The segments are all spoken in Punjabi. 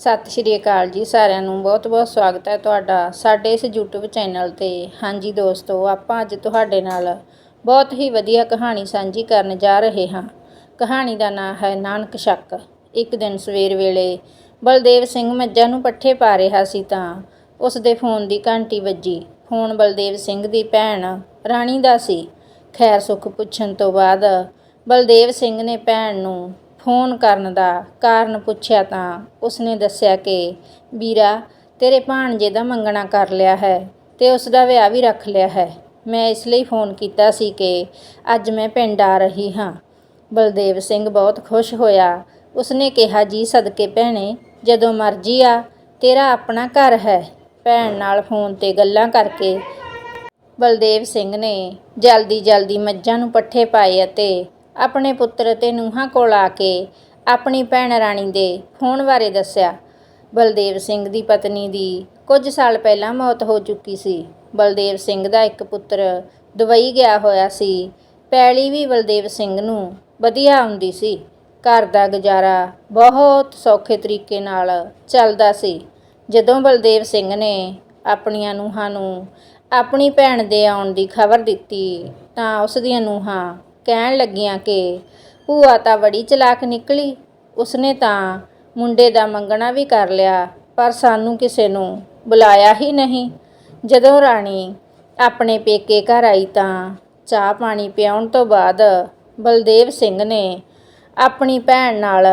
ਸਤਿ ਸ਼੍ਰੀ ਅਕਾਲ ਜੀ, ਸਾਰਿਆਂ ਨੂੰ ਬਹੁਤ-ਬਹੁਤ ਸਵਾਗਤ ਹੈ ਤੁਹਾਡਾ ਸਾਡੇ ਇਸ YouTube ਚੈਨਲ ਤੇ। ਹਾਂਜੀ ਦੋਸਤੋ, ਆਪਾਂ ਅੱਜ ਤੁਹਾਡੇ ਨਾਲ ਬਹੁਤ ਹੀ ਵਧੀਆ ਕਹਾਣੀ ਸਾਂਝੀ ਕਰਨ ਜਾ ਰਹੇ ਹਾਂ। ਕਹਾਣੀ ਦਾ ਨਾਮ ਹੈ ਨਾਨਕ ਸ਼ੱਕ। ਇੱਕ ਦਿਨ ਸਵੇਰ ਵੇਲੇ ਬਲਦੇਵ ਸਿੰਘ ਮੱਝਾਂ ਨੂੰ ਪੱਠੇ ਪਾ ਰਿਹਾ ਸੀ ਤਾਂ ਉਸ ਦੇ ਫੋਨ ਦੀ ਘੰਟੀ ਵੱਜੀ। ਫੋਨ ਬਲਦੇਵ ਸਿੰਘ ਦੀ ਭੈਣ ਰਾਣੀ ਦਾ ਸੀ। ਖੈਰ ਸੁੱਖ ਪੁੱਛਣ ਤੋਂ ਬਾਅਦ ਬਲਦੇਵ ਸਿੰਘ ਨੇ ਭੈਣ ਨੂੰ ਫੋਨ ਕਰਨ ਦਾ ਕਾਰਨ ਪੁੱਛਿਆ ਤਾਂ ਉਸਨੇ ਦੱਸਿਆ ਕਿ, ਵੀਰਾ, ਤੇਰੇ ਭਾਣਜੇ ਦਾ ਮੰਗਣਾ ਕਰ ਲਿਆ ਹੈ ਤੇ ਉਸ ਦਾ ਵਿਆਹ ਵੀ ਰੱਖ ਲਿਆ ਹੈ। ਮੈਂ ਇਸ ਲਈ ਫੋਨ ਕੀਤਾ ਸੀ ਕਿ ਅੱਜ ਮੈਂ ਪਿੰਡ ਆ ਰਹੀ ਹਾਂ। ਬਲਦੇਵ ਸਿੰਘ ਬਹੁਤ ਖੁਸ਼ ਹੋਇਆ। ਉਸਨੇ ਕਿਹਾ, ਜੀ, ਸਦਕੇ ਭੈਣੇ, ਜਦੋਂ ਮਰਜ਼ੀ ਆ, ਤੇਰਾ ਆਪਣਾ ਘਰ ਹੈ। ਭੈਣ ਨਾਲ ਫੋਨ ਤੇ ਗੱਲਾਂ ਕਰਕੇ ਬਲਦੇਵ ਸਿੰਘ ਨੇ ਜਲਦੀ ਜਲਦੀ ਮੱਝਾਂ ਨੂੰ ਪੱਠੇ ਪਾਏ ਅਤੇ ਆਪਣੇ ਪੁੱਤਰ ਤੇ ਨੂੰਹਾਂ ਕੋਲ ਆ ਕੇ ਆਪਣੀ ਭੈਣ ਰਾਣੀ ਦੇ ਫੋਨ ਬਾਰੇ ਦੱਸਿਆ। ਬਲਦੇਵ ਸਿੰਘ ਦੀ ਪਤਨੀ ਦੀ ਕੁਝ ਸਾਲ ਪਹਿਲਾਂ ਮੌਤ ਹੋ ਚੁੱਕੀ ਸੀ। ਬਲਦੇਵ ਸਿੰਘ ਦਾ ਇੱਕ ਪੁੱਤਰ ਦੁਬਈ ਗਿਆ ਹੋਇਆ ਸੀ। ਪੈਲੀ ਵੀ ਬਲਦੇਵ ਸਿੰਘ ਨੂੰ ਵਧੀਆ ਆਉਂਦੀ ਸੀ। ਘਰ ਦਾ ਗੁਜ਼ਾਰਾ ਬਹੁਤ ਸੌਖੇ ਤਰੀਕੇ ਨਾਲ ਚੱਲਦਾ ਸੀ। ਜਦੋਂ ਬਲਦੇਵ ਸਿੰਘ ਨੇ ਆਪਣੀਆਂ ਨੂੰਹਾਂ ਨੂੰ ਆਪਣੀ ਭੈਣ ਦੇ ਆਉਣ ਦੀ ਖਬਰ ਦਿੱਤੀ ਤਾਂ ਉਸ ਦੀਆਂ ਨੂੰਹਾਂ ਕਹਿਣ ਲੱਗੀਆਂ ਕਿ ਭੂਆ ਤਾਂ ਬੜੀ ਚਲਾਕ ਨਿਕਲੀ, ਉਸਨੇ ਤਾਂ ਮੁੰਡੇ ਦਾ ਮੰਗਣਾ ਵੀ ਕਰ ਲਿਆ, ਪਰ ਸਾਨੂੰ ਕਿਸੇ ਨੂੰ ਬੁਲਾਇਆ ਹੀ ਨਹੀਂ। ਜਦੋਂ ਰਾਣੀ ਆਪਣੇ ਪੇਕੇ ਘਰ ਆਈ ਤਾਂ ਚਾਹ ਪਾਣੀ ਪਿਆਉਣ ਤੋਂ ਬਾਅਦ ਬਲਦੇਵ ਸਿੰਘ ਨੇ ਆਪਣੀ ਭੈਣ ਨਾਲ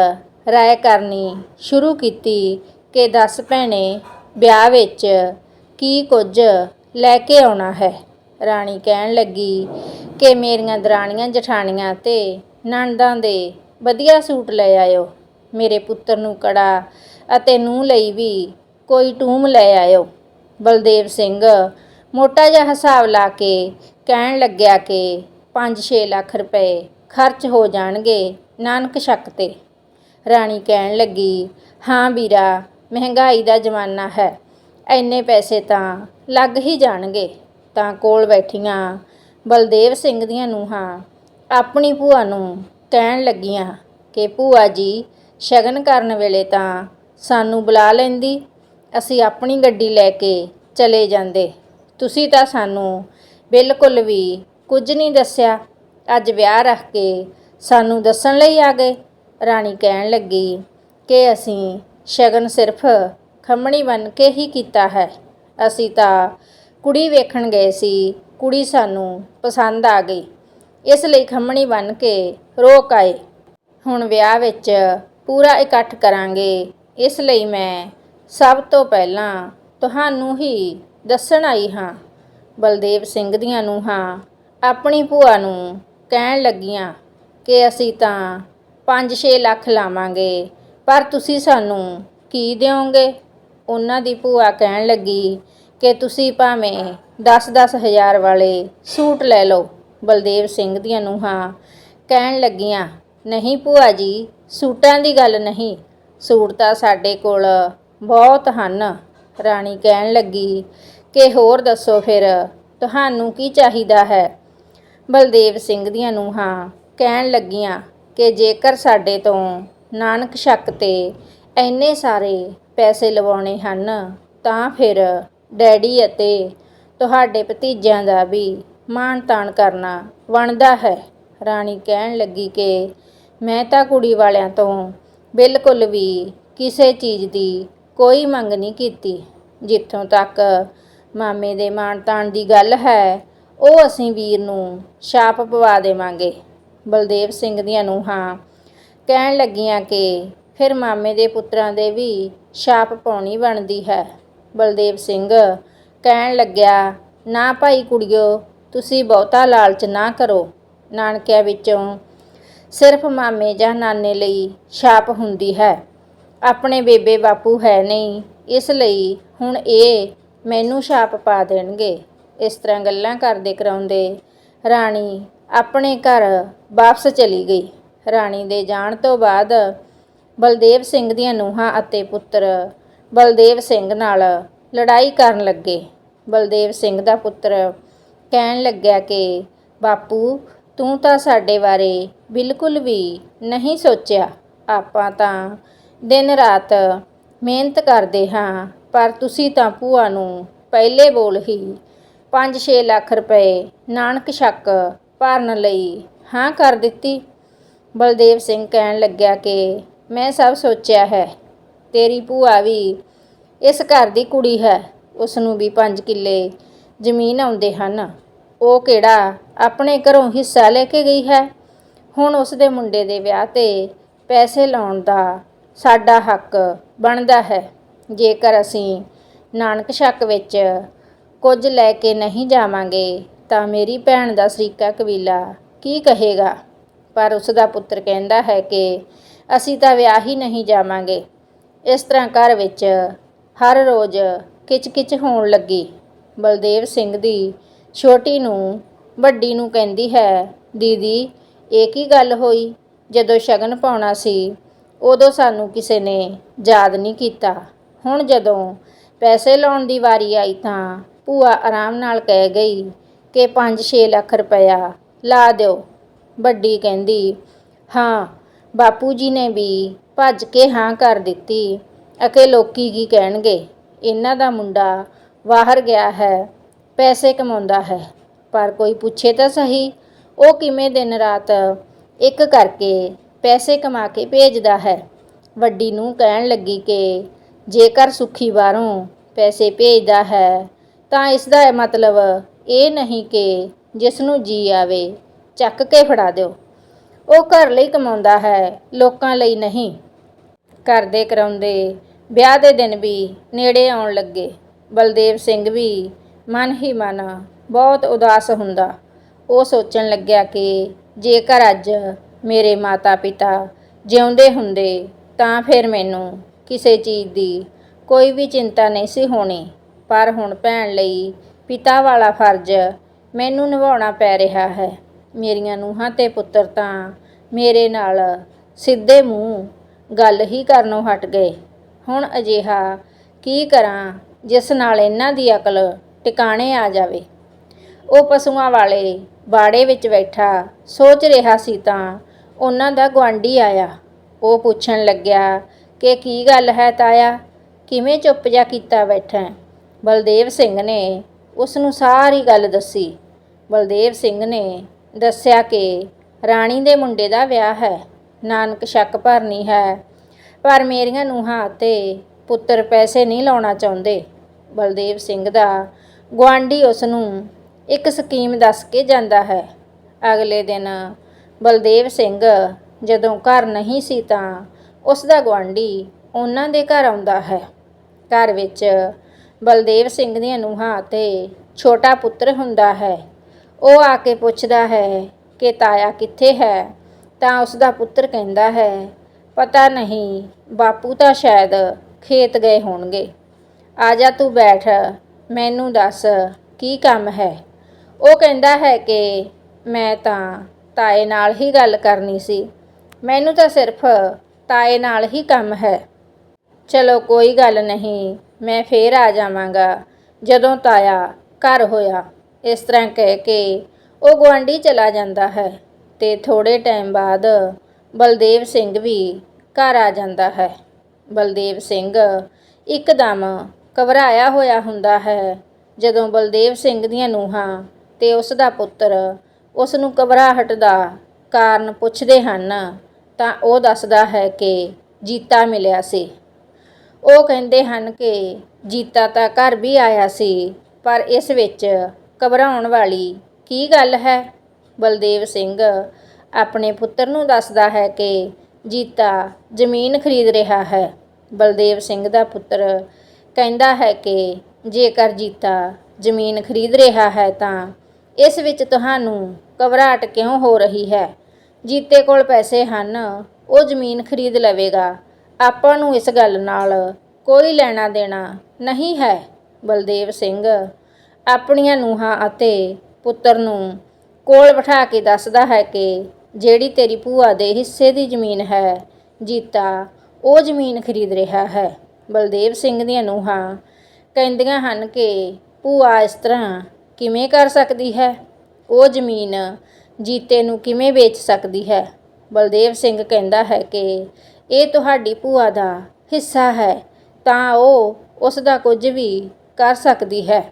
ਰਾਏ ਕਰਨੀ ਸ਼ੁਰੂ ਕੀਤੀ ਕਿ ਦੱਸ ਭੈਣੇ, ਵਿਆਹ ਵਿੱਚ ਕੀ ਕੁਝ ਲੈ ਕੇ ਆਉਣਾ ਹੈ। ਰਾਣੀ ਕਹਿਣ ਲੱਗੀ ਕਿ ਮੇਰੀਆਂ ਦਰਾਣੀਆਂ ਜਠਾਣੀਆਂ ਤੇ ਨਣਦਾਂ ਦੇ ਵਧੀਆ ਸੂਟ ਲੈ ਆਇਓ, ਮੇਰੇ ਪੁੱਤਰ ਨੂੰ ਕੜਾ ਅਤੇ ਨੂੰਹ ਲਈ ਵੀ ਕੋਈ ਟੂਮ ਲੈ ਆਇਓ। ਬਲਦੇਵ ਸਿੰਘ ਮੋਟਾ ਜਿਹਾ ਹਿਸਾਬ ਲਾ ਕੇ ਕਹਿਣ ਲੱਗਿਆ ਕਿ 5-6 ਲੱਖ ਰੁਪਏ ਖਰਚ ਹੋ ਜਾਣਗੇ ਨਾਨਕ ਸ਼ੱਕ ਤੇ। ਰਾਣੀ ਕਹਿਣ ਲੱਗੀ, ਹਾਂ ਵੀਰਾ, ਮਹਿੰਗਾਈ ਦਾ ਜ਼ਮਾਨਾ ਹੈ ਐਨੇ ਪੈਸੇ ਤਾਂ ਲੱਗ ਹੀ ਜਾਣਗੇ। ਤਾਂ ਕੋਲ ਬੈਠੀਆਂ, ਬਲਦੇਵ ਸਿੰਘ ਦੀਆਂ ਨੂੰਹਾਂ, ਆਪਣੀ ਭੂਆ ਨੂੰ ਕਹਿਣ ਲੱਗੀਆਂ ਕਿ ਭੂਆ ਜੀ, ਸ਼ਗਨ ਕਰਨ ਵੇਲੇ ਤਾਂ ਸਾਨੂੰ ਬੁਲਾ ਲੈਂਦੀ, ਅਸੀਂ ਆਪਣੀ ਗੱਡੀ ਲੈ ਕੇ ਚਲੇ ਜਾਂਦੇ। ਤੁਸੀਂ ਤਾਂ ਸਾਨੂੰ ਬਿਲਕੁਲ ਵੀ ਕੁਝ ਨਹੀਂ ਦੱਸਿਆ। ਅੱਜ ਵਿਆਹ ਰੱਖ ਕੇ ਸਾਨੂੰ ਦੱਸਣ ਲਈ ਆ ਗਏ। ਰਾਣੀ ਕਹਿਣ ਲੱਗੀ ਕਿ ਅਸੀਂ ਸ਼ਗਨ ਸਿਰਫ ਖੰਮਣੀ ਬਣ ਕੇ ਹੀ ਕੀਤਾ ਹੈ। ਅਸੀਂ ਤਾਂ ਕੁੜੀ ਵੇਖਣ ਗਏ ਸੀ, ਕੁੜੀ ਸਾਨੂੰ ਪਸੰਦ ਆ ਗਈ। ਇਸ ਲਈ ਖੰਮਣੀ ਬਣ ਕੇ ਰੋਕ ਆਏ। ਹੁਣ ਵਿਆਹ ਵਿੱਚ ਪੂਰਾ ਇਕੱਠ ਕਰਾਂਗੇ। ਇਸ ਲਈ ਮੈਂ ਸਭ ਤੋਂ ਪਹਿਲਾਂ ਤੁਹਾਨੂੰ ਹੀ ਦੱਸਣ ਆਈ ਹਾਂ। ਬਲਦੇਵ ਸਿੰਘ ਦੀਆਂ ਨੂੰਹਾਂ ਆਪਣੀ ਭੂਆ ਨੂੰ ਕਹਿਣ ਲੱਗੀਆਂ ਕਿ ਅਸੀਂ ਤਾਂ 5-6 ਲੱਖ ਲਾਵਾਂਗੇ, ਪਰ ਤੁਸੀਂ ਸਾਨੂੰ ਕੀ ਦਿਓਗੇ? ਉਹਨਾਂ ਦੀ ਭੂਆ ਕਹਿਣ ਲੱਗੀ ਕਿ ਤੁਸੀਂ ਭਾਵੇਂ 10-10 ਹਜ਼ਾਰ ਵਾਲੇ ਸੂਟ ਲੈ ਲਓ, ਬਲਦੇਵ ਸਿੰਘ ਦੀਆਂ ਨੂੰਹਾਂ ਕਹਿਣ ਲੱਗੀਆਂ, ਨਹੀਂ ਭੂਆ ਜੀ, ਸੂਟਾਂ ਦੀ ਗੱਲ ਨਹੀਂ, ਸੂਟ ਤਾਂ ਸਾਡੇ ਕੋਲ ਬਹੁਤ ਹਨ। ਰਾਣੀ ਕਹਿਣ ਲੱਗੀ, ਕਿ ਹੋਰ ਦੱਸੋ ਫਿਰ, ਤੁਹਾਨੂੰ ਕੀ ਚਾਹੀਦਾ ਹੈ? ਬਲਦੇਵ ਸਿੰਘ ਦੀਆਂ ਨੂੰਹਾਂ ਕਹਿਣ ਲੱਗੀਆਂ, ਕਿ ਜੇਕਰ ਸਾਡੇ ਤੋਂ ਨਾਨਕ ਸ਼ੱਕ ਤੇ ਐਨੇ ਸਾਰੇ ਪੈਸੇ ਲਵਾਉਣੇ ਹਨ, ਤਾਂ ਫਿਰ ਡੈਡੀ ਅਤੇ ਤੁਹਾਡੇ ਭਤੀਜਿਆਂ ਦਾ ਵੀ ਮਾਣ ਤਾਣ ਕਰਨਾ ਬਣਦਾ ਹੈ। ਰਾਣੀ ਕਹਿਣ ਲੱਗੀ ਕਿ ਮੈਂ ਤਾਂ ਕੁੜੀ ਵਾਲਿਆਂ ਤੋਂ ਬਿਲਕੁਲ ਵੀ ਕਿਸੇ ਚੀਜ਼ ਦੀ ਕੋਈ ਮੰਗ ਨਹੀਂ ਕੀਤੀ। ਜਿੱਥੋਂ ਤੱਕ ਮਾਮੇ ਦੇ ਮਾਣ ਤਾਣ ਦੀ ਗੱਲ ਹੈ, ਉਹ ਅਸੀਂ ਵੀਰ ਨੂੰ ਛਾਪ ਪਵਾ ਦੇਵਾਂਗੇ। ਬਲਦੇਵ ਸਿੰਘ ਦੀਆਂ ਨੂੰਹਾਂ ਕਹਿਣ ਲੱਗੀਆਂ ਕਿ ਫਿਰ ਮਾਮੇ ਦੇ ਪੁੱਤਰਾਂ ਦੇ ਵੀ ਛਾਪ ਪਾਉਣੀ ਬਣਦੀ ਹੈ। ਬਲਦੇਵ ਸਿੰਘ ਕਹਿਣ ਲੱਗਿਆ, ਨਾ ਭਾਈ ਕੁੜੀਓ, ਤੁਸੀਂ ਬਹੁਤਾ ਲਾਲਚ ਨਾ ਕਰੋ। ਨਾਨਕਿਆਂ ਵਿੱਚੋਂ ਸਿਰਫ ਮਾਮੇ ਜਾਂ ਨਾਨੇ ਲਈ ਛਾਪ ਹੁੰਦੀ ਹੈ। ਆਪਣੇ ਬੇਬੇ ਬਾਪੂ ਹੈ ਨਹੀਂ, ਇਸ ਲਈ ਹੁਣ ਇਹ ਮੈਨੂੰ ਛਾਪ ਪਾ ਦੇਣਗੇ। ਇਸ ਤਰ੍ਹਾਂ ਗੱਲਾਂ ਕਰਦੇ ਕਰਾਉਂਦੇ ਰਾਣੀ ਆਪਣੇ ਘਰ ਵਾਪਸ ਚਲੀ ਗਈ। ਰਾਣੀ ਦੇ ਜਾਣ ਤੋਂ ਬਾਅਦ ਬਲਦੇਵ ਸਿੰਘ ਦੀਆਂ ਨੂੰਹਾਂ ਅਤੇ ਪੁੱਤਰ ਬਲਦੇਵ ਸਿੰਘ ਨਾਲ ਲੜਾਈ ਕਰਨ ਲੱਗੇ। ਬਲਦੇਵ ਸਿੰਘ ਦਾ ਪੁੱਤਰ ਕਹਿਣ ਲੱਗਿਆ ਕਿ, ਬਾਪੂ, ਤੂੰ ਤਾਂ ਸਾਡੇ ਬਾਰੇ ਬਿਲਕੁਲ ਵੀ ਨਹੀਂ ਸੋਚਿਆ। ਆਪਾਂ ਤਾਂ ਦਿਨ ਰਾਤ ਮਿਹਨਤ ਕਰਦੇ ਹਾਂ, ਪਰ ਤੁਸੀਂ ਤਾਂ ਭੂਆ ਨੂੰ ਪਹਿਲੇ ਬੋਲ ਹੀ 5-6 ਲੱਖ ਰੁਪਏ ਨਾਨਕ ਸ਼ੱਕ ਭਰਨ ਲਈ ਹਾਂ ਕਰ ਦਿੱਤੀ। ਬਲਦੇਵ ਸਿੰਘ ਕਹਿਣ ਲੱਗਿਆ ਕਿ, ਮੈਂ ਸਭ ਸੋਚਿਆ ਹੈ। ਤੇਰੀ ਭੂਆ ਵੀ ਇਸ ਘਰ ਦੀ ਕੁੜੀ ਹੈ ਉਸ ਨੂੰ ਵੀ 5 ਕਿੱਲੇ ਜ਼ਮੀਨ ਆਉਂਦੇ ਹਨ। ਉਹ ਕਿਹੜਾ ਆਪਣੇ ਘਰੋਂ ਹਿੱਸਾ ਲੈ ਕੇ ਗਈ ਹੈ? ਹੁਣ ਉਸ ਦੇ ਮੁੰਡੇ ਦੇ ਵਿਆਹ ਤੇ ਪੈਸੇ ਲਾਉਣ ਦਾ ਸਾਡਾ ਹੱਕ ਬਣਦਾ ਹੈ। ਜੇਕਰ ਅਸੀਂ ਨਾਨਕ ਸ਼ੱਕ ਵਿੱਚ ਕੁਝ ਲੈ ਕੇ ਨਹੀਂ ਜਾਵਾਂਗੇ, ਤਾਂ ਮੇਰੀ ਭੈਣ ਦਾ ਸਰੀਕਾ ਕਬੀਲਾ ਕੀ ਕਹੇਗਾ? ਪਰ ਉਸ ਦਾ ਪੁੱਤਰ ਕਹਿੰਦਾ ਹੈ ਕਿ ਅਸੀਂ ਤਾਂ ਵਿਆਹ ਹੀ ਨਹੀਂ ਜਾਵਾਂਗੇ। ਇਸ ਤਰ੍ਹਾਂ ਘਰ ਵਿੱਚ ਹਰ ਰੋਜ਼ ਕਿਚ-ਕਿਚ ਹੋਣ ਲੱਗੀ। ਬਲਦੇਵ ਸਿੰਘ ਦੀ ਛੋਟੀ ਨੂੰ, ਵੱਡੀ ਨੂੰ ਕਹਿੰਦੀ ਹੈ, ਦੀਦੀ, ਇਹ ਕੀ ਗੱਲ ਹੋਈ? ਜਦੋਂ ਸ਼ਗਨ ਪਾਉਣਾ ਸੀ, ਉਦੋਂ ਸਾਨੂੰ ਕਿਸੇ ਨੇ ਯਾਦ ਨਹੀਂ ਕੀਤਾ। ਹੁਣ ਜਦੋਂ ਪੈਸੇ ਲਾਉਣ ਦੀ ਵਾਰੀ ਆਈ ਤਾਂ ਭੂਆ ਆਰਾਮ ਨਾਲ ਕਹਿ ਗਈ ਕਿ 5-6 ਲੱਖ ਰੁਪਇਆ ਲਾ ਦਿਓ। ਵੱਡੀ ਕਹਿੰਦੀ, ਹਾਂ ਬਾਪੂ ਜੀ ਨੇ ਵੀ ਭੱਜ ਕੇ ਹਾਂ ਕਰ ਦਿੱਤੀ। ਅਕੇ ਲੋਕੀ ਕੀ ਕਹਿਣਗੇ? ਇਹਨਾਂ ਦਾ ਮੁੰਡਾ ਬਾਹਰ ਗਿਆ ਹੈ, ਪੈਸੇ ਕਮਾਉਂਦਾ ਹੈ। ਪਰ ਕੋਈ ਪੁੱਛੇ ਤਾਂ ਸਹੀ, ਉਹ ਕਿਵੇਂ ਦਿਨ ਰਾਤ ਇੱਕ ਕਰਕੇ ਪੈਸੇ ਕਮਾ ਕੇ ਭੇਜਦਾ ਹੈ। ਵੱਡੀ ਨੂੰ ਕਹਿਣ ਲੱਗੀ ਕਿ ਜੇਕਰ ਸੁਖੀ ਬਾਹਰੋਂ ਪੈਸੇ ਭੇਜਦਾ ਹੈ, ਤਾਂ ਇਸ ਦਾ ਮਤਲਬ ਇਹ ਨਹੀਂ ਕਿ ਜਿਸ ਨੂੰ ਜੀ ਆਵੇ, ਚੱਕ ਕੇ ਫੜਾ ਦਿਓ। ਉਹ ਘਰ ਲਈ ਕਮਾਉਂਦਾ ਹੈ, ਲੋਕਾਂ ਲਈ ਨਹੀਂ। ਕਰਦੇ ਕਰਾਉਂਦੇ, ਵਿਆਹ ਦੇ ਦਿਨ ਵੀ ਨੇੜੇ ਆਉਣ ਲੱਗੇ। ਬਲਦੇਵ ਸਿੰਘ ਵੀ ਮਨ ਹੀ ਮਨ ਬਹੁਤ ਉਦਾਸ ਹੁੰਦਾ। ਉਹ ਸੋਚਣ ਲੱਗਿਆ ਕਿ ਜੇਕਰ ਅੱਜ ਮੇਰੇ ਮਾਤਾ-ਪਿਤਾ ਜਿਉਂਦੇ ਹੁੰਦੇ, ਤਾਂ ਫਿਰ ਮੈਨੂੰ ਕਿਸੇ ਚੀਜ਼ ਦੀ ਕੋਈ ਵੀ ਚਿੰਤਾ ਨਹੀਂ ਸੀ ਹੋਣੀ। ਪਰ ਹੁਣ ਭੈਣ ਲਈ ਪਿਤਾ ਵਾਲਾ ਫਰਜ਼ ਮੈਨੂੰ ਨਿਭਾਉਣਾ ਪੈ ਰਿਹਾ ਹੈ। ਮੇਰੀਆਂ ਨੂੰਹਾਂ ਤੇ ਪੁੱਤਰ ਤਾਂ ਮੇਰੇ ਨਾਲ ਸਿੱਧੇ ਮੂੰਹ ਗੱਲ ਹੀ ਕਰਨੋਂ ਹਟ ਗਏ। ਹੁਣ ਅਜਿਹਾ ਕੀ ਕਰਾਂ ਜਿਸ ਨਾਲ ਇਹਨਾਂ ਦੀ ਅਕਲ ਟਿਕਾਣੇ ਆ ਜਾਵੇ। ਉਹ ਪਸ਼ੂਆਂ ਵਾਲੇ ਬਾੜੇ ਵਿੱਚ ਬੈਠਾ ਸੋਚ ਰਿਹਾ ਸੀ ਤਾਂ ਉਹਨਾਂ ਦਾ ਗੁਆਂਢੀ ਆਇਆ। ਉਹ ਪੁੱਛਣ ਲੱਗਿਆ ਕਿ ਕੀ ਗੱਲ ਹੈ ਤਾਇਆ? ਕਿਵੇਂ ਚੁੱਪ ਜਾ ਕੀਤਾ ਬੈਠਾ ਬਲਦੇਵ ਸਿੰਘ ਨੇ ਉਸ ਨੂੰ ਸਾਰੀ ਗੱਲ ਦੱਸੀ। ਬਲਦੇਵ ਸਿੰਘ ਨੇ ਦੱਸਿਆ ਕਿ ਰਾਣੀ ਦੇ ਮੁੰਡੇ ਦਾ ਵਿਆਹ ਹੈ। ਨਾਨਕ ਸ਼ੱਕ ਭਰਨੀ ਹੈ। ਪਰ ਮੇਰੀਆਂ ਨੂੰਹਾਂ ਅਤੇ ਪੁੱਤਰ ਪੈਸੇ ਨਹੀਂ ਲਾਉਣਾ ਚਾਹੁੰਦੇ। ਬਲਦੇਵ ਸਿੰਘ ਦਾ ਗੁਆਂਢੀ ਉਸ ਨੂੰ ਇੱਕ ਸਕੀਮ ਦੱਸ ਕੇ ਜਾਂਦਾ ਹੈ। ਅਗਲੇ ਦਿਨ ਬਲਦੇਵ ਸਿੰਘ ਜਦੋਂ ਘਰ ਨਹੀਂ ਸੀ ਤਾਂ ਉਸ ਦਾ ਗੁਆਂਢੀ ਉਹਨਾਂ ਦੇ ਘਰ ਆਉਂਦਾ ਹੈ। ਘਰ ਵਿੱਚ ਬਲਦੇਵ ਸਿੰਘ ਦੀਆਂ ਨੂੰਹਾਂ ਅਤੇ ਛੋਟਾ ਪੁੱਤਰ ਹੁੰਦਾ ਹੈ। ਉਹ ਆ ਕੇ ਪੁੱਛਦਾ ਹੈ ਕਿ ਤਾਇਆ ਕਿੱਥੇ ਹੈ? ਤਾਂ ਉਸ ਦਾ ਪੁੱਤਰ ਕਹਿੰਦਾ ਹੈ, ਪਤਾ ਨਹੀਂ, ਬਾਪੂ ਤਾਂ ਸ਼ਾਇਦ ਖੇਤ ਗਏ ਹੋਣਗੇ। ਆ ਜਾ ਤੂੰ ਬੈਠ, ਮੈਨੂੰ ਦੱਸ ਕੀ ਕੰਮ ਹੈ? ਉਹ ਕਹਿੰਦਾ ਹੈ ਕਿ ਮੈਂ ਤਾਂ ਤਾਏ ਨਾਲ ਹੀ ਗੱਲ ਕਰਨੀ ਸੀ। ਮੈਨੂੰ ਤਾਂ ਸਿਰਫ ਤਾਏ ਨਾਲ ਹੀ ਕੰਮ ਹੈ। ਚਲੋ ਕੋਈ ਗੱਲ ਨਹੀਂ, ਮੈਂ ਫੇਰ ਆ ਜਾਵਾਂਗਾ, ਜਦੋਂ ਤਾਇਆ ਘਰ ਹੋਇਆ। ਇਸ ਤਰ੍ਹਾਂ ਕਹਿ ਕੇ ਉਹ ਗੁਆਂਢੀ ਚਲਾ ਜਾਂਦਾ ਹੈ ਤੇ ਥੋੜੇ ਟਾਈਮ ਬਾਅਦ ਬਲਦੇਵ ਸਿੰਘ ਵੀ ਘਰ ਆ ਜਾਂਦਾ ਹੈ। ਬਲਦੇਵ ਸਿੰਘ ਇੱਕਦਮ ਘਬਰਾਇਆ ਹੋਇਆ ਹੁੰਦਾ ਹੈ। ਜਦੋਂ ਬਲਦੇਵ ਸਿੰਘ ਦੀਆਂ ਨੂੰਹਾਂ ਤੇ ਉਸ ਦਾ ਪੁੱਤਰ ਉਸ ਨੂੰ ਘਬਰਾਹਟ ਦਾ ਕਾਰਨ ਪੁੱਛਦੇ ਹਨ ਤਾਂ ਉਹ ਦੱਸਦਾ ਹੈ ਕਿ ਜੀਤਾ ਮਿਲਿਆ ਸੀ। ਉਹ ਕਹਿੰਦੇ ਹਨ ਕਿ ਜੀਤਾ ਤਾਂ ਘਰ ਵੀ ਆਇਆ ਸੀ, ਪਰ ਇਸ ਵਿੱਚ ਘਬਰਾਉਣ ਵਾਲੀ ਕੀ ਗੱਲ ਹੈ? ਬਲਦੇਵ ਸਿੰਘ ਆਪਣੇ ਪੁੱਤਰ ਨੂੰ ਦੱਸਦਾ ਹੈ ਕਿ ਜੀਤਾ ਜ਼ਮੀਨ ਖਰੀਦ ਰਿਹਾ ਹੈ। ਬਲਦੇਵ ਸਿੰਘ ਦਾ ਪੁੱਤਰ ਕਹਿੰਦਾ ਹੈ ਕਿ ਜੇਕਰ ਜੀਤਾ ਜ਼ਮੀਨ ਖਰੀਦ ਰਿਹਾ ਹੈ ਤਾਂ ਇਸ ਵਿੱਚ ਤੁਹਾਨੂੰ ਘਬਰਾਹਟ ਕਿਉਂ ਹੋ ਰਹੀ ਹੈ? ਜੀਤੇ ਕੋਲ ਪੈਸੇ ਹਨ, ਉਹ ਜ਼ਮੀਨ ਖਰੀਦ ਲਵੇਗਾ। ਆਪਾਂ ਨੂੰ ਇਸ ਗੱਲ ਨਾਲ ਕੋਈ ਲੈਣਾ ਦੇਣਾ ਨਹੀਂ ਹੈ। ਬਲਦੇਵ ਸਿੰਘ ਆਪਣੀਆਂ ਨੂੰਹਾਂ ਅਤੇ ਪੁੱਤਰ ਨੂੰ ਕੋਲ ਬਿਠਾ ਕੇ ਦੱਸਦਾ ਹੈ ਕਿ ਜਿਹੜੀ ਤੇਰੀ ਭੂਆ ਦੇ ਹਿੱਸੇ ਦੀ ਜ਼ਮੀਨ ਹੈ, ਜੀਤਾ, ਉਹ ਜ਼ਮੀਨ ਖਰੀਦ ਰਿਹਾ ਹੈ। ਬਲਦੇਵ ਸਿੰਘ ਦੀਆਂ ਨੂੰਹਾਂ ਕਹਿੰਦੀਆਂ ਹਨ ਕਿ ਭੂਆ ਇਸ ਤਰ੍ਹਾਂ ਕਿਵੇਂ ਕਰ ਸਕਦੀ ਹੈ? ਉਹ ਜ਼ਮੀਨ ਜੀਤੇ ਨੂੰ ਕਿਵੇਂ ਵੇਚ ਸਕਦੀ ਹੈ? ਬਲਦੇਵ ਸਿੰਘ ਕਹਿੰਦਾ ਹੈ ਕਿ ਇਹ ਤੁਹਾਡੀ ਭੂਆ ਦਾ ਹਿੱਸਾ ਹੈ, ਤਾਂ ਉਹ ਉਸ ਦਾ ਕੁਝ ਵੀ ਕਰ ਸਕਦੀ ਹੈ।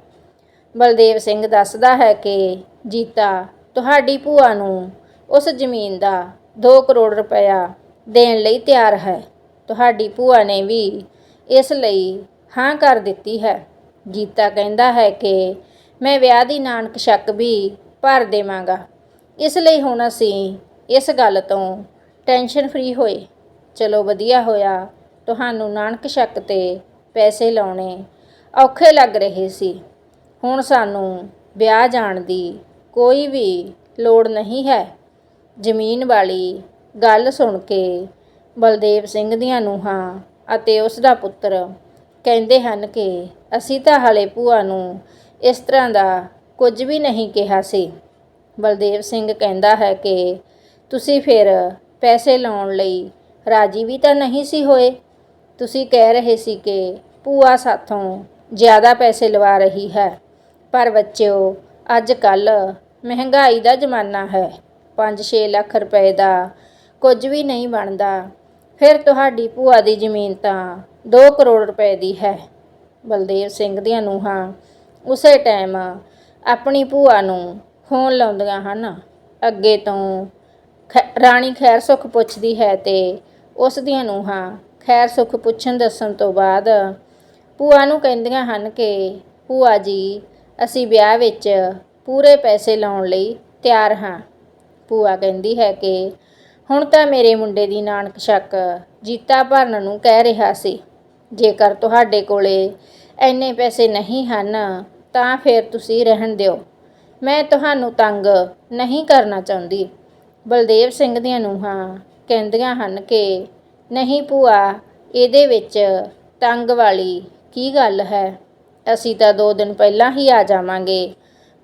ਬਲਦੇਵ ਸਿੰਘ ਦੱਸਦਾ ਹੈ ਕਿ ਜੀਤਾ ਤੁਹਾਡੀ ਭੂਆ ਨੂੰ ਉਸ ਜ਼ਮੀਨ ਦਾ 2 ਕਰੋੜ ਰੁਪਇਆ ਦੇਣ ਲਈ ਤਿਆਰ ਹੈ। ਤੁਹਾਡੀ ਭੂਆ ਨੇ ਵੀ ਇਸ ਲਈ ਹਾਂ ਕਰ ਦਿੱਤੀ ਹੈ। ਜੀਤਾ ਕਹਿੰਦਾ ਹੈ ਕਿ ਮੈਂ ਵਿਆਹ ਦੀ ਨਾਨਕ ਸ਼ੱਕ ਵੀ ਭਰ ਦੇਵਾਂਗਾ। ਇਸ ਲਈ ਹੁਣ ਅਸੀਂ ਇਸ ਗੱਲ ਤੋਂ ਟੈਨਸ਼ਨ ਫਰੀ ਹੋਏ। ਚਲੋ ਵਧੀਆ ਹੋਇਆ, ਤੁਹਾਨੂੰ ਨਾਨਕ ਸ਼ੱਕ ਤੇ ਪੈਸੇ ਲਾਉਣੇ ਔਖੇ ਲੱਗ ਰਹੇ ਸੀ। ਹੁਣ ਸਾਨੂੰ ਵਿਆਹ ਜਾਣ ਦੀ ਕੋਈ ਵੀ ਲੋੜ ਨਹੀਂ ਹੈ। ਜ਼ਮੀਨ ਵਾਲੀ ਗੱਲ ਸੁਣ ਕੇ ਬਲਦੇਵ ਸਿੰਘ ਦੀਆਂ ਨੂੰਹਾਂ ਅਤੇ ਉਸ ਦਾ ਪੁੱਤਰ ਕਹਿੰਦੇ ਹਨ ਕਿ ਅਸੀਂ ਤਾਂ ਹਲੇ ਭੂਆ ਨੂੰ ਇਸ ਤਰ੍ਹਾਂ ਦਾ ਕੁਝ ਵੀ ਨਹੀਂ ਕਿਹਾ ਸੀ। ਬਲਦੇਵ ਸਿੰਘ ਕਹਿੰਦਾ ਹੈ ਕਿ ਤੁਸੀਂ ਫਿਰ ਪੈਸੇ ਲਾਉਣ ਲਈ ਰਾਜੀ ਵੀ ਤਾਂ ਨਹੀਂ ਸੀ ਹੋਏ। ਤੁਸੀਂ ਕਹਿ ਰਹੇ ਸੀ ਕਿ ਭੂਆ ਸਾਥੋਂ ਜ਼ਿਆਦਾ ਪੈਸੇ ਲਵਾ ਰਹੀ ਹੈ। ਪਰ ਬੱਚਿਓ ਅੱਜ ਕੱਲ ਮਹਿੰਗਾਈ ਦਾ ਜ਼ਮਾਨਾ ਹੈ। 5-6 ਲੱਖ ਰੁਪਏ ਦਾ ਕੁਝ ਵੀ ਨਹੀਂ ਬਣਦਾ। ਫਿਰ ਤੁਹਾਡੀ ਭੂਆ ਦੀ ਜ਼ਮੀਨ ਤਾਂ 2 ਕਰੋੜ ਰੁਪਏ ਦੀ ਹੈ। ਬਲਦੇਵ ਸਿੰਘ ਦੀਆਂ ਨੂੰਹਾਂ ਉਸੇ ਟਾਈਮ ਆਪਣੀ ਭੂਆ ਨੂੰ ਫੋਨ ਲਾਉਂਦੀਆਂ ਹਨ। ਅੱਗੇ ਤੋਂ ਖੈ- ਰਾਣੀ ਖੈਰ ਸੁਖ ਪੁੱਛਦੀ ਹੈ ਤੇ ਉਸ ਦੀਆਂ ਨੂੰਹਾਂ ਖੈਰ ਸੁਖ ਪੁੱਛਣ ਦੱਸਣ ਤੋਂ ਬਾਅਦ ਭੂਆ ਨੂੰ ਕਹਿੰਦੀਆਂ ਹਨ ਕਿ ਭੂਆ ਜੀ ਅਸੀਂ ਵਿਆਹ ਵਿੱਚ ਪੂਰੇ ਪੈਸੇ ਲਾਉਣ ਲਈ ਤਿਆਰ ਹਾਂ। ਭੂਆ ਕਹਿੰਦੀ ਹੈ ਕਿ ਹੁਣ ਤਾਂ ਮੇਰੇ ਮੁੰਡੇ ਦੀ ਨਾਨਕ ਸ਼ੱਕ ਜੀਤਾ ਭਰਨ ਨੂੰ ਕਹਿ ਰਿਹਾ ਸੀ। ਜੇਕਰ ਤੁਹਾਡੇ ਕੋਲੇ ਐਨੇ ਪੈਸੇ ਨਹੀਂ ਹਨ, ਤਾਂ ਫਿਰ ਤੁਸੀਂ ਰਹਿਣ ਦਿਓ। ਮੈਂ ਤੁਹਾਨੂੰ ਤੰਗ ਨਹੀਂ ਕਰਨਾ ਚਾਹੁੰਦੀ। ਬਲਦੇਵ ਸਿੰਘ ਦੀਆਂ ਨੂੰਹਾਂ ਕਹਿੰਦੀਆਂ ਹਨ ਕਿ, ਨਹੀਂ ਭੂਆ, ਇਹਦੇ ਵਿੱਚ ਤੰਗ ਵਾਲੀ ਕੀ ਗੱਲ ਹੈ? ਅਸੀਂ ਤਾਂ 2 ਦਿਨ ਪਹਿਲਾਂ ਹੀ ਆ ਜਾਵਾਂਗੇ।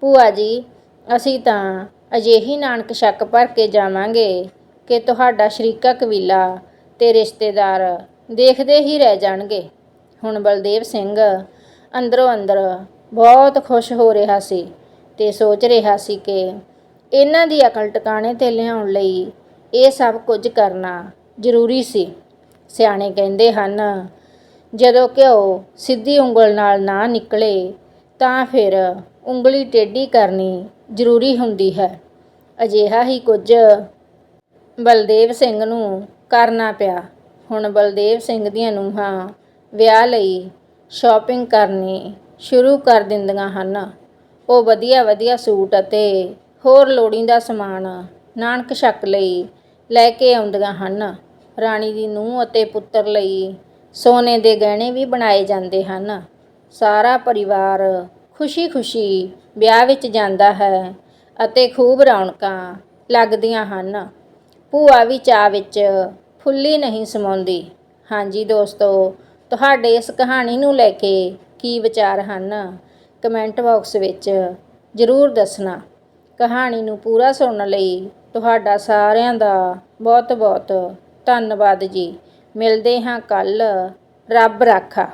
ਭੂਆ ਜੀ, ਅਸੀਂ ਤਾਂ ਅਜਿਹੀ ਨਾਨਕ ਸ਼ੱਕ ਭਰ ਕੇ ਜਾਵਾਂਗੇ ਕਿ ਤੁਹਾਡਾ ਸ਼ਰੀਕਾ ਕਬੀਲਾ ਤੇ ਰਿਸ਼ਤੇਦਾਰ ਦੇਖਦੇ ਹੀ ਰਹਿ ਜਾਣਗੇ। ਹੁਣ ਬਲਦੇਵ ਸਿੰਘ ਅੰਦਰੋਂ ਅੰਦਰ ਬਹੁਤ ਖੁਸ਼ ਹੋ ਰਿਹਾ ਸੀ ਤੇ ਸੋਚ ਰਿਹਾ ਸੀ ਕਿ ਇਹਨਾਂ ਦੀ ਅਕਲ ਟਿਕਾਣੇ ਤੇ ਲਿਆਉਣ ਲਈ ਇਹ ਸਭ ਕੁਝ ਕਰਨਾ ਜ਼ਰੂਰੀ ਸੀ। ਸਿਆਣੇ ਕਹਿੰਦੇ ਹਨ ਜਦੋਂ ਘਿਓ ਸਿੱਧੀ ਉਂਗਲ ਨਾਲ ਨਾ ਨਿਕਲੇ, ਤਾਂ ਫਿਰ ਉਂਗਲੀ ਟੇਢੀ ਕਰਨੀ ਜ਼ਰੂਰੀ ਹੁੰਦੀ ਹੈ। ਅਜਿਹਾ ਹੀ ਕੁਝ ਬਲਦੇਵ ਸਿੰਘ ਨੂੰ ਕਰਨਾ ਪਿਆ। ਹੁਣ ਬਲਦੇਵ ਸਿੰਘ ਦੀਆਂ ਨੂੰਹਾਂ ਵਿਆਹ ਲਈ ਸ਼ਾਪਿੰਗ ਕਰਨੀ ਸ਼ੁਰੂ ਕਰ ਦਿੰਦੀਆਂ ਹਨ। ਉਹ ਵਧੀਆ ਵਧੀਆ ਸੂਟ ਅਤੇ ਹੋਰ ਲੋੜੀਂਦਾ ਸਮਾਨ ਨਾਨਕ ਸ਼ੱਕ ਲਈ ਲੈ ਕੇ ਆਉਂਦੀਆਂ ਹਨ। ਰਾਣੀ ਦੀ ਨੂੰਹ ਅਤੇ ਪੁੱਤਰ ਲਈ ਸੋਨੇ ਦੇ ਗਹਿਣੇ ਵੀ ਬਣਾਏ ਜਾਂਦੇ ਹਨ। ਸਾਰਾ ਪਰਿਵਾਰ ਖੁਸ਼ੀ-ਖੁਸ਼ੀ ਵਿਆਹ ਵਿੱਚ ਜਾਂਦਾ ਹੈ ਅਤੇ ਖੂਬ ਰੌਣਕਾਂ ਲੱਗਦੀਆਂ ਹਨ। ਭੂਆ ਵੀ ਚਾਹ ਵਿੱਚ ਫੁੱਲੀ ਨਹੀਂ ਸਮਾਉਂਦੀ। ਹਾਂਜੀ ਦੋਸਤੋ, ਤੁਹਾਡੇ ਇਸ ਕਹਾਣੀ ਨੂੰ ਲੈ ਕੇ ਕੀ ਵਿਚਾਰ ਹਨ? ਕਮੈਂਟ ਬਾਕਸ ਵਿੱਚ ਜ਼ਰੂਰ ਦੱਸਣਾ। ਕਹਾਣੀ ਨੂੰ ਪੂਰਾ ਸੁਣਨ ਲਈ ਤੁਹਾਡਾ ਸਾਰਿਆਂ ਦਾ ਬਹੁਤ ਬਹੁਤ ਧੰਨਵਾਦ ਜੀ। ਮਿਲਦੇ ਹਾਂ ਕੱਲ ਰੱਬ ਰਾਖਾ।